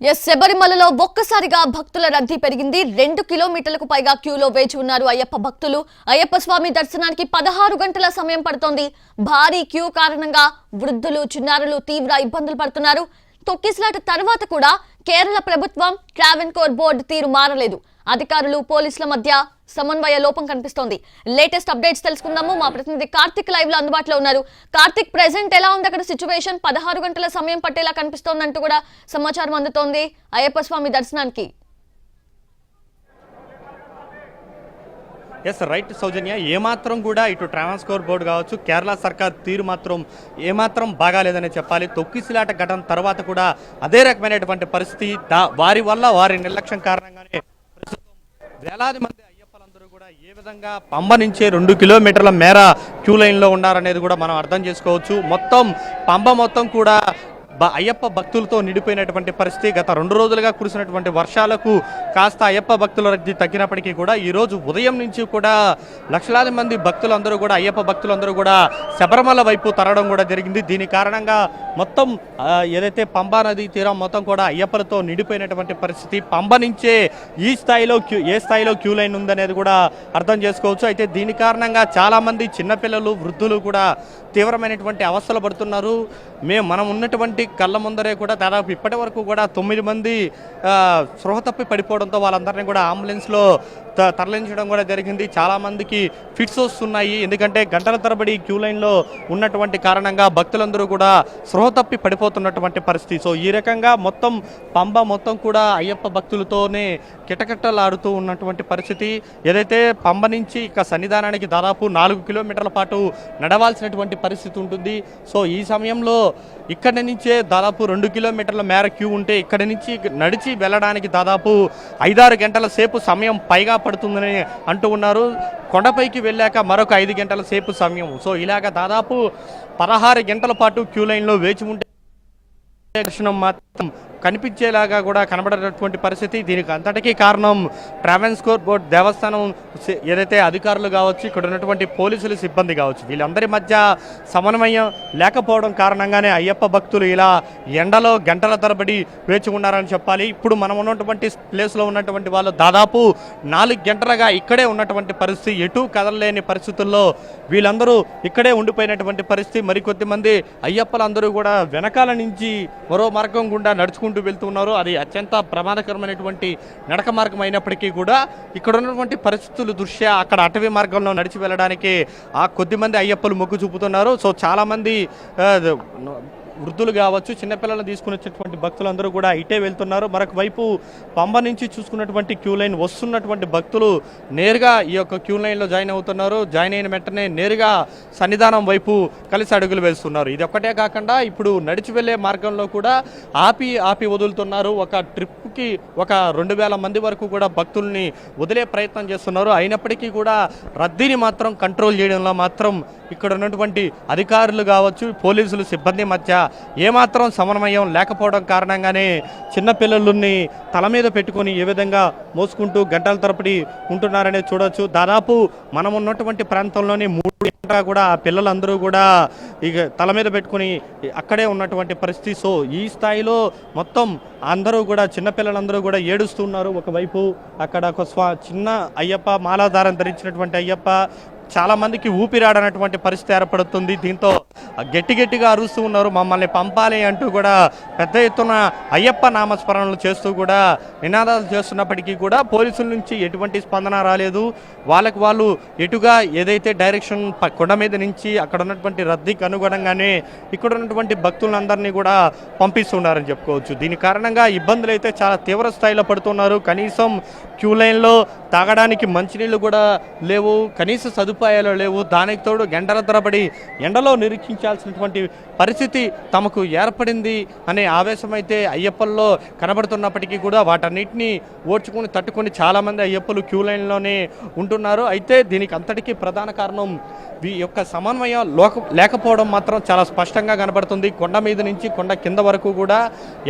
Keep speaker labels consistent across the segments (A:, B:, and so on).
A: Yes శబరిమలలో ఒక్కసారిగా భక్తుల రద్దీ పెరిగింది. రెండు కిలోమీటర్లకు పైగా క్యూలో వేచి ఉన్నారు అయ్యప్ప భక్తులు. అయ్యప్ప స్వామి దర్శనానికి పదహారు గంటల సమయం పడుతోంది. భారీ క్యూ కారణంగా వృద్ధులు చిన్నారులు తీవ్ర ఇబ్బందులు పడుతున్నారు. తొక్కిసలాట తర్వాత కూడా కేరళ ప్రభుత్వం ట్రావెన్కోర్ బోర్డు తీరు మారలేదు. అధికారులు పోలీసుల మధ్య సమన్వయ లోపం కనిపిస్తోంది. లేటెస్ట్ అప్డేట్స్ తెలుసుకుందాము. మా ప్రతినిధి కార్తిక్ లైవ్లో అందుబాటులో ఉన్నారు. కార్తిక్ ప్రెసెంట్ ఎలా ఉంది? అక్కడ సిచ్యువేషన్ పదహారు గంటల సమయం పట్టేలా కనిపిస్తోందంటూ కూడా సమాచారం అందుతోంది. అయ్యప్ప స్వామి దర్శనానికి.
B: Yes right Soujanya. ఏమాత్రం కూడా ఇటు ట్రావెన్స్కోర్ బోర్డు కావచ్చు కేరళ సర్కార్ తీరు మాత్రం ఏమాత్రం బాగాలేదనే చెప్పాలి. తొక్కిసిలాట ఘటన తర్వాత కూడా అదే రకమైనటువంటి పరిస్థితి వారి వల్ల వారి నిర్లక్ష్యం కారణంగానే వేలాది మంది అయ్యప్పలందరూ కూడా ఏ విధంగా పంబ నుంచి రెండు కిలోమీటర్ల మేర క్యూ లైన్లో ఉన్నారనేది కూడా మనం అర్థం చేసుకోవచ్చు. మొత్తం పంబ మొత్తం కూడా అయ్యప్ప భక్తులతో నిండిపోయినటువంటి పరిస్థితి. గత రెండు రోజులుగా కురిసినటువంటి వర్షాలకు కాస్త అయ్యప్ప భక్తుల రద్దీ తగ్గినప్పటికీ కూడా ఈరోజు ఉదయం నుంచి కూడా లక్షలాది మంది భక్తులందరూ కూడా అయ్యప్ప భక్తులందరూ కూడా శబరిమల వైపు తరడం కూడా జరిగింది. దీని కారణంగా మొత్తం ఏదైతే పంబా నది తీరం మొత్తం కూడా అయ్యప్పలతో నిండిపోయినటువంటి పరిస్థితి పంబ నుంచే ఈ స్థాయిలో క్యూ ఏ స్థాయిలో క్యూ లైన్ ఉందనేది కూడా అర్థం చేసుకోవచ్చు. అయితే దీని కారణంగా చాలామంది చిన్నపిల్లలు వృద్ధులు కూడా తీవ్రమైనటువంటి అవస్థలు పడుతున్నారు. మేము మనం ఉన్నటువంటి కళ్ళ ముందరే కూడా దాదాపు ఇప్పటి వరకు కూడా తొమ్మిది మంది స్పృహ తప్పి పడిపోవడంతో వాళ్ళందరినీ కూడా అంబులెన్స్లో తరలించడం కూడా జరిగింది. చాలామందికి ఫిట్స్ వస్తున్నాయి. ఎందుకంటే గంటల తరబడి క్యూ లైన్లో ఉన్నటువంటి కారణంగా భక్తులందరూ కూడా స్పృహ తప్పి పడిపోతున్నటువంటి పరిస్థితి. సో ఈ రకంగా మొత్తం పంబ మొత్తం కూడా అయ్యప్ప భక్తులతోనే కిటకిటలాడుతూ ఉన్నటువంటి పరిస్థితి. ఏదైతే పంబ నుంచి ఇక సన్నిధానానికి దాదాపు నాలుగు కిలోమీటర్ల పాటు నడవాల్సినటువంటి పరిస్థితి ఉంటుంది. సో ఈ సమయంలో ఇక్కడి నుంచే దాదాపు రెండు కిలోమీటర్ల మేర క్యూ ఉంటే ఇక్కడి నుంచి నడిచి వెళ్ళడానికి దాదాపు ఐదారు గంటల సేపు సమయం పైగా పడుతుందని అంటూ ఉన్నారు. కొండపైకి వెళ్ళాక మరొక ఐదు గంటల సేపు సమయం. సో ఇలాగ దాదాపు పదహారు గంటల పాటు క్యూ లైన్లో వేచి ఉంటే దర్శనం మాత్రం కనిపించేలాగా కూడా కనబడేటటువంటి పరిస్థితి. దీనికి అంతటికీ కారణం ట్రావెన్స్కోర్ బోర్డ్ దేవస్థానం ఏదైతే అధికారులు కావచ్చు ఇక్కడ ఉన్నటువంటి పోలీసులు సిబ్బంది కావచ్చు. వీళ్ళందరి మధ్య సమన్వయం లేకపోవడం కారణంగానే అయ్యప్ప భక్తులు ఇలా ఎండలో గంటల తరబడి వేచి ఉన్నారని చెప్పాలి. ఇప్పుడు మనం ఉన్నటువంటి ప్లేస్లో ఉన్నటువంటి వాళ్ళు దాదాపు నాలుగు గంటలుగా ఇక్కడే ఉన్నటువంటి పరిస్థితి. ఎటు కదలలేని పరిస్థితుల్లో వీళ్ళందరూ ఇక్కడే ఉండిపోయినటువంటి పరిస్థితి. మరికొద్ది మంది అయ్యప్పలందరూ కూడా వెనకాల నుంచి మరో మార్గం గుండా నడుచుకుంటూ వెళ్తున్నారు. అది అత్యంత ప్రమాదకరమైనటువంటి నడక మార్గం అయినప్పటికీ కూడా ఇక్కడ ఉన్నటువంటి పరిస్థితుల దృష్ట్యా అక్కడ అటవీ మార్గంలో నడిచి వెళ్ళడానికి ఆ కొద్ది మంది అయ్యప్పలు మొగ్గు చూపుతున్నారు. సో చాలామంది వృద్ధులు కావచ్చు చిన్నపిల్లలను తీసుకుని వచ్చేటువంటి భక్తులందరూ కూడా ఇటే వెళ్తున్నారు. మరొక వైపు పంబ నుంచి చూసుకున్నటువంటి క్యూ లైన్ వస్తున్నటువంటి భక్తులు నేరుగా ఈ యొక్క క్యూ లైన్లో జాయిన్ అవుతున్నారు. జాయిన్ అయిన వెంటనే నేరుగా సన్నిధానం వైపు కలిసి అడుగులు వేస్తున్నారు. ఇది ఒక్కటే కాకుండా ఇప్పుడు నడిచి వెళ్ళే మార్గంలో కూడా ఆపి ఆపి వదులుతున్నారు. ఒక ట్రిప్కి ఒక రెండు వేల మంది వరకు కూడా భక్తుల్ని వదిలే ప్రయత్నం చేస్తున్నారు. అయినప్పటికీ కూడా రద్దీని మాత్రం కంట్రోల్ చేయడంలో మాత్రం ఇక్కడ ఉన్నటువంటి అధికారులు కావచ్చు పోలీసులు సిబ్బంది మధ్య ఏమాత్రం సమన్వయం లేకపోవడం కారణంగానే చిన్నపిల్లలని తల మీద పెట్టుకొని ఏ విధంగా మోసుకుంటూ గంటల తరబడి ఉంటున్నారనే చూడొచ్చు. దాదాపు మనం ఉన్నటువంటి ప్రాంతంలోనే మూడు కూడా పిల్లలందరూ కూడా ఇక తల మీద పెట్టుకొని అక్కడే ఉన్నటువంటి పరిస్థితి. సో ఈ స్థాయిలో మొత్తం అందరూ కూడా చిన్నపిల్లలందరూ కూడా ఏడుస్తున్నారు ఒకవైపు అక్కడ ఒక స్వా చిన్న అయ్యప్ప మాలాధారం ధరించినటువంటి అయ్యప్ప చాలామందికి ఊపిరాడనటువంటి పరిస్థితి ఏర్పడుతుంది. దీంతో గట్టి గట్టిగా అరుస్తూ ఉన్నారు. మమ్మల్ని పంపాలి అంటూ కూడా పెద్ద ఎత్తున అయ్యప్ప నామస్మరణలు చేస్తూ కూడా నినాదాలు చేస్తున్నప్పటికీ కూడా పోలీసుల నుంచి ఎటువంటి స్పందన రాలేదు. వాళ్ళకు వాళ్ళు ఎటుగా ఏదైతే డైరెక్షన్ కొండ మీద నుంచి అక్కడ ఉన్నటువంటి రద్దీకి అనుగుణంగానే ఇక్కడ ఉన్నటువంటి భక్తులందరినీ కూడా పంపిస్తున్నారని చెప్పుకోవచ్చు. దీని కారణంగా ఇబ్బందులు అయితే చాలా తీవ్ర స్థాయిలో పడుతున్నారు. కనీసం క్యూ లైన్లో తాగడానికి మంచినీళ్ళు కూడా లేవు. కనీస సదుపాయాలు లేవు. దానికి తోడు గంటల తరబడి ఎండలో నిరీక్షించాల్సినటువంటి పరిస్థితి తమకు ఏర్పడింది అనే ఆవేశమైతే అయ్యప్పల్లో కనబడుతున్నప్పటికీ కూడా వాటన్నిటిని ఓడ్చుకుని తట్టుకొని చాలామంది అయ్యప్పలు క్యూ లైన్లోనే ఉంటున్నారు. అయితే దీనికి అంతటికీ ప్రధాన కారణం ఈ యొక్క సమన్వయం లోక లేకపోవడం మాత్రం చాలా స్పష్టంగా కనబడుతుంది. కొండ మీద నుంచి కొండ కింద వరకు కూడా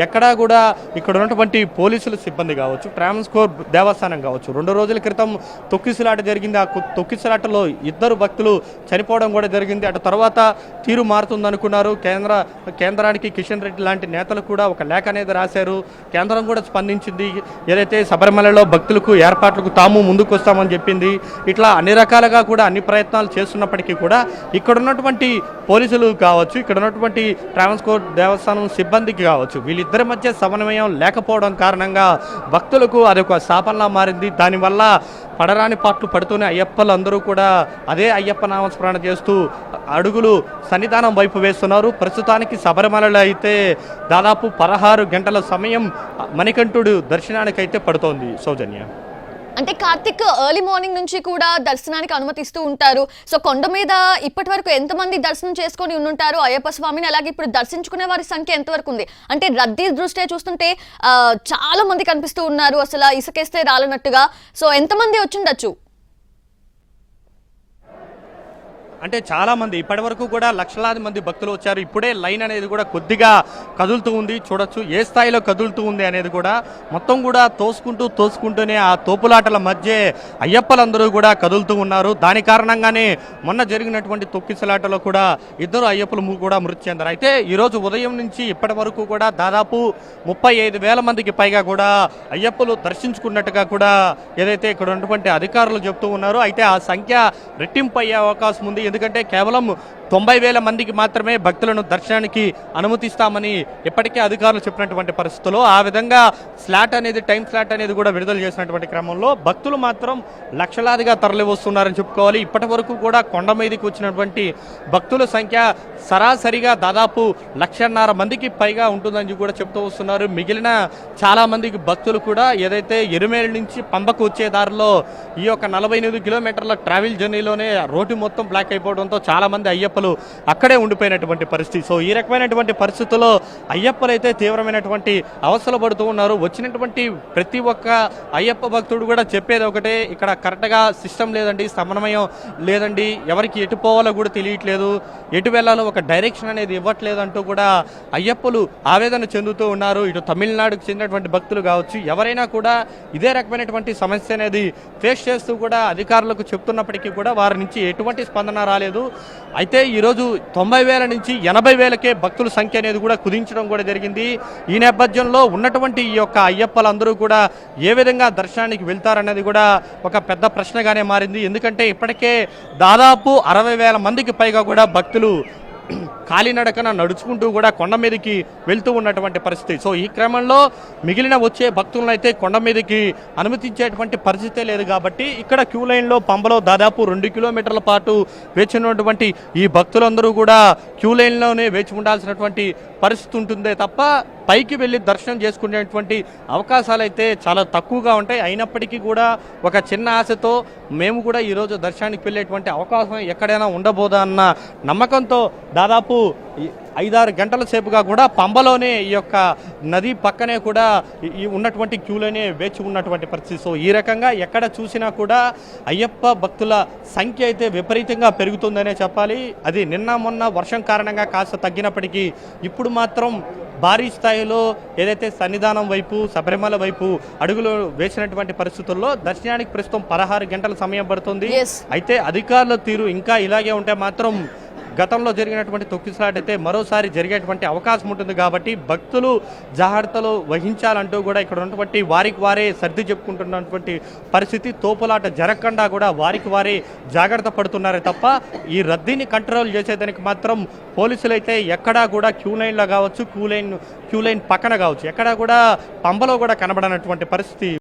B: ఎక్కడా కూడా ఇక్కడ ఉన్నటువంటి పోలీసుల సిబ్బంది కావచ్చు ట్రాన్స్కోర్ దేవస్థానం కావచ్చు రెండు రోజుల క్రితం తొక్కిసలాట జరిగింది. ఆ తొక్కిసలాటలో ఇద్దరు భక్తులు చనిపోవడం కూడా జరిగింది. అటు తర్వాత తీరు మారుతుందనుకున్నారు. కేంద్ర కేంద్రానికి కిషన్ రెడ్డి లాంటి నేతలు కూడా ఒక లేఖ అనేది రాశారు. కేంద్రం కూడా స్పందించింది. ఏదైతే శబరిమలలో భక్తులకు ఏర్పాట్లకు తాము ముందుకు వస్తామని చెప్పింది. ఇట్లా అన్ని రకాలుగా కూడా అన్ని ప్రయత్నాలు చేస్తున్నప్పటికీ కూడా ఇక్కడ ఉన్నటువంటి పోలీసులు కావచ్చు ఇక్కడ ఉన్నటువంటి ట్రాన్స్పోర్ట్ దేవస్థానం సిబ్బందికి కావచ్చు వీళ్ళిద్దరి మధ్య సమన్వయం లేకపోవడం కారణంగా భక్తులకు అదొక శాపంలా మారింది. దానివల్ల పడరాని పాటలు పడుతూనే అయ్యప్పలు అందరూ కూడా అదే అయ్యప్ప నామస్మరణ చేస్తూ అడుగులు సన్నిధానం వైపు వేస్తున్నారు. ప్రస్తుతానికి శబరిమలలో అయితే దాదాపు పదహారు గంటల సమయం మణికంఠుడు దర్శనానికైతే పడుతోంది సౌజన్య.
A: అంటే కార్తిక్ ఎర్లీ మార్నింగ్ నుంచి కూడా దర్శనానికి అనుమతిస్తూ ఉంటారు. సో కొండ మీద ఇప్పటి వరకు ఎంతమంది దర్శనం చేసుకొని ఉండుంటారు? అయ్యప్ప స్వామిని అలాగే ఇప్పుడు దర్శించుకునే వారి సంఖ్య ఎంతవరకు ఉంది? అంటే రద్దీ దృష్ట్యా చూస్తుంటే చాలా మంది కనిపిస్తూ ఉన్నారు. అసలు ఇసుకేస్తే రాలనట్టుగా. సో ఎంతమంది వచ్చిండొచ్చు
B: అంటే చాలామంది ఇప్పటి వరకు కూడా లక్షలాది మంది భక్తులు వచ్చారు. ఇప్పుడే లైన్ అనేది కూడా కొద్దిగా కదులుతూ ఉంది. చూడొచ్చు ఏ స్థాయిలో కదులుతూ ఉంది అనేది కూడా మొత్తం కూడా తోసుకుంటూ తోసుకుంటూనే ఆ తోపులాటల మధ్య అయ్యప్పలందరూ కూడా కదులుతూ ఉన్నారు. దాని కారణంగానే మొన్న జరిగినటువంటి తొక్కిసలాటలో కూడా ఇద్దరు అయ్యప్పలు కూడా మృతి చెందారు. అయితే ఈరోజు ఉదయం నుంచి ఇప్పటి వరకు కూడా దాదాపు ముప్పై ఐదు వేల మందికి పైగా కూడా అయ్యప్పలు దర్శించుకున్నట్టుగా కూడా ఏదైతే ఇక్కడ ఉన్నటువంటి అధికారులు చెప్తూ ఉన్నారో. అయితే ఆ సంఖ్య రెట్టింపు అయ్యే అవకాశం ఉంది. ఎందుకంటే కేవలం తొంభై వేల మందికి మాత్రమే భక్తులను దర్శనానికి అనుమతిస్తామని ఇప్పటికే అధికారులు చెప్పినటువంటి పరిస్థితుల్లో ఆ విధంగా స్లాట్ అనేది టైం స్లాట్ అనేది కూడా విడుదల చేసినటువంటి క్రమంలో భక్తులు మాత్రం లక్షలాదిగా తరలి వస్తున్నారని చెప్పుకోవాలి. ఇప్పటి వరకు కూడా కొండ మీదకి వచ్చినటువంటి భక్తుల సంఖ్య సరాసరిగా దాదాపు లక్షన్నర మందికి పైగా ఉంటుందని కూడా చెప్తూ వస్తున్నారు. మిగిలిన చాలా మందికి భక్తులు కూడా ఏదైతే ఎరుమేలు నుంచి పంబకు వచ్చే దారిలో ఈ యొక్క నలభై ఎనిమిది కిలోమీటర్ల ట్రావెల్ జర్నీలోనే రోడ్డు మొత్తం బ్లాక్ అయిపోవడంతో చాలా మంది అయ్యప్పలు అక్కడే ఉండిపోయినటువంటి పరిస్థితి. సో ఈ రకమైనటువంటి పరిస్థితుల్లో అయ్యప్పలు అయితే తీవ్రమైనటువంటి అవస్థలు పడుతూ ఉన్నారు. వచ్చినటువంటి ప్రతి ఒక్క అయ్యప్ప భక్తుడు కూడా చెప్పేది ఒకటే ఇక్కడ కరెక్ట్గా సిస్టమ్ లేదండి సమన్వయం లేదండి ఎవరికి ఎటు పోవాలో కూడా తెలియట్లేదు ఎటు వెళ్ళాలో ఒక డైరెక్షన్ అనేది ఇవ్వట్లేదు అంటూ కూడా అయ్యప్పలు ఆవేదన చెందుతూ ఉన్నారు. ఇటు తమిళనాడుకు చెందినటువంటి భక్తులు కావచ్చు ఎవరైనా కూడా ఇదే రకమైనటువంటి సమస్య అనేది ఫేస్ చేస్తూ కూడా అధికారులకు చెప్తున్నప్పటికీ కూడా వారి నుంచి ఎటువంటి స్పందన రాలేదు. అయితే ఈరోజు తొంభై వేల నుంచి ఎనభై వేలకే భక్తుల సంఖ్య అనేది కూడా కుదించడం కూడా జరిగింది. ఈ నేపథ్యంలో ఉన్నటువంటి ఈ యొక్క అయ్యప్పలందరూ కూడా ఏ విధంగా దర్శనానికి వెళ్తారనేది కూడా ఒక పెద్ద ప్రశ్నగానే మారింది. ఎందుకంటే ఇప్పటికే దాదాపు అరవై వేల మందికి పైగా కూడా భక్తులు కాలినడకన నడుచుకుంటూ కూడా కొండ మీదకి వెళ్తూ ఉన్నటువంటి పరిస్థితి. సో ఈ క్రమంలో మిగిలిన వచ్చే భక్తులను అయితే కొండ మీదకి అనుమతించేటువంటి పరిస్థితే లేదు కాబట్టి ఇక్కడ క్యూ లైన్లో పంబలో దాదాపు రెండు కిలోమీటర్ల పాటు వేచినటువంటి ఈ భక్తులందరూ కూడా క్యూ లైన్లోనే వేచి ఉండాల్సినటువంటి పరిస్థితి ఉంటుందే తప్ప పైకి వెళ్ళి దర్శనం చేసుకునేటువంటి అవకాశాలు అయితే చాలా తక్కువగా ఉంటాయి. అయినప్పటికీ కూడా ఒక చిన్న ఆశతో మేము కూడా ఈరోజు దర్శనానికి వెళ్ళేటువంటి అవకాశం ఎక్కడైనా ఉండబోదా అన్న నమ్మకంతో దాదాపు ఐదారు గంటల సేపుగా కూడా పంబలోనే ఈ యొక్క నది పక్కనే కూడా ఈ- ఉన్నటువంటి క్యూలోనే వేచి ఉన్నటువంటి పరిస్థితి. సో ఈ రకంగా ఎక్కడ చూసినా కూడా అయ్యప్ప భక్తుల సంఖ్య అయితే విపరీతంగా పెరుగుతుందనే చెప్పాలి. అది నిన్న మొన్న వర్షం కారణంగా కాస్త తగ్గినప్పటికీ ఇప్పుడు మాత్రం భారీ స్థాయిలో ఏదైతే సన్నిధానం వైపు శబరిమల వైపు అడుగులు వేసినటువంటి పరిస్థితుల్లో దర్శనానికి ప్రస్తుతం పదహారు గంటల సమయం పడుతుంది. అయితే అధికారుల తీరు ఇంకా ఇలాగే ఉంటే మాత్రం గతంలో జరిగినటువంటి తొక్కిసలాట అయితే మరోసారి జరిగేటువంటి అవకాశం ఉంటుంది కాబట్టి భక్తులు జాగ్రత్తలు వహించాలంటూ కూడా ఇక్కడ ఉన్నటువంటి వారికి వారే సర్ది చెప్పుకుంటున్నటువంటి పరిస్థితి తోపులాట జరగకుండా కూడా వారికి వారే జాగ్రత్త పడుతున్నారే తప్ప ఈ రద్దీని కంట్రోల్ చేసేదానికి మాత్రం పోలీసులు అయితే ఎక్కడా కూడా క్యూ లైన్లో కావచ్చు క్యూ లైన్ క్యూ లైన్ పక్కన కావచ్చు ఎక్కడా కూడా పంబలో కూడా కనబడనటువంటి పరిస్థితి